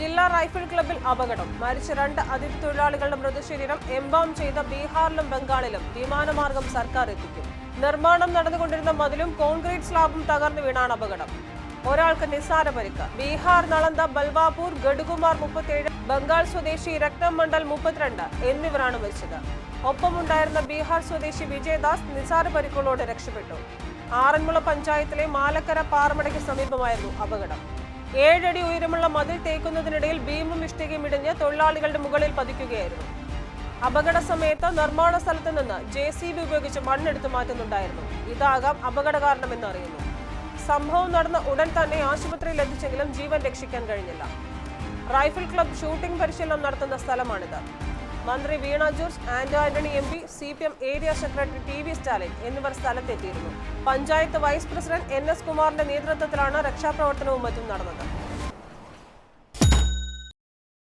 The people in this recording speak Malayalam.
ജില്ലാ റൈഫിൾ ക്ലബിൽ അപകടം. മരിച്ച രണ്ട് അതിഥി തൊഴിലാളികളുടെ മൃതശരീരം എംബാം ചെയ്ത ബീഹാറിലും ബംഗാളിലും വിമാനമാർഗം സർക്കാർ എത്തിക്കും. നിർമ്മാണം നടന്നുകൊണ്ടിരുന്ന മതിലും കോൺക്രീറ്റ് സ്ലാബും തകർന്നു വീണാണ് അപകടം. ഒരാൾക്ക് നിസ്സാര പരിക്ക്. ബീഹാർ നളന്ത ബൽവാപൂർ ഗഡുകുമാർ മുപ്പത്തിയേഴ് ബംഗാൾ സ്വദേശി രക്തം മണ്ഡൽ മുപ്പത്തിരണ്ട് എന്നിവരാണ് മരിച്ചത്. ഒപ്പമുണ്ടായിരുന്ന ബീഹാർ സ്വദേശി വിജയദാസ് നിസ്സാര പരിക്കുകളോടെ രക്ഷപ്പെട്ടു. ആറന്മുള പഞ്ചായത്തിലെ മാലക്കര പാറമടയ്ക്ക് സമീപമായിരുന്നു അപകടം. ഏഴടി ഉയരമുള്ള മതിൽ തേക്കുന്നതിനിടയിൽ ബീമും ഇഷ്ടികയും ഇടിഞ്ഞ് തൊഴിലാളികളുടെ മുകളിൽ പതിക്കുകയായിരുന്നു. അപകട സമയത്ത് നിർമ്മാണ സ്ഥലത്ത് നിന്ന് ജെ സി ബി ഉപയോഗിച്ച് മണ്ണെടുത്തു മാറ്റുന്നുണ്ടായിരുന്നു. ഇതാകാം അപകട കാരണമെന്ന് അറിയുന്നു. സംഭവം നടന്ന ഉടൻ തന്നെ ആശുപത്രിയിൽ എത്തിച്ചെങ്കിലും ജീവൻ രക്ഷിക്കാൻ കഴിഞ്ഞില്ല. റൈഫിൾ ക്ലബ് ഷൂട്ടിംഗ് പരിശീലനം നടത്തുന്ന സ്ഥലമാണിത്. മന്ത്രി Veena George Anto Antony M P C P M area secretary T V Stalin എന്നിവർ സ്ഥലത്തെത്തിയിരുന്നു. Panchayat vice president N S കുമാറിന്റെ നേതൃത്വത്തിലാണ് രക്ഷാപ്രവർത്തനവും മറ്റും നടന്നത്.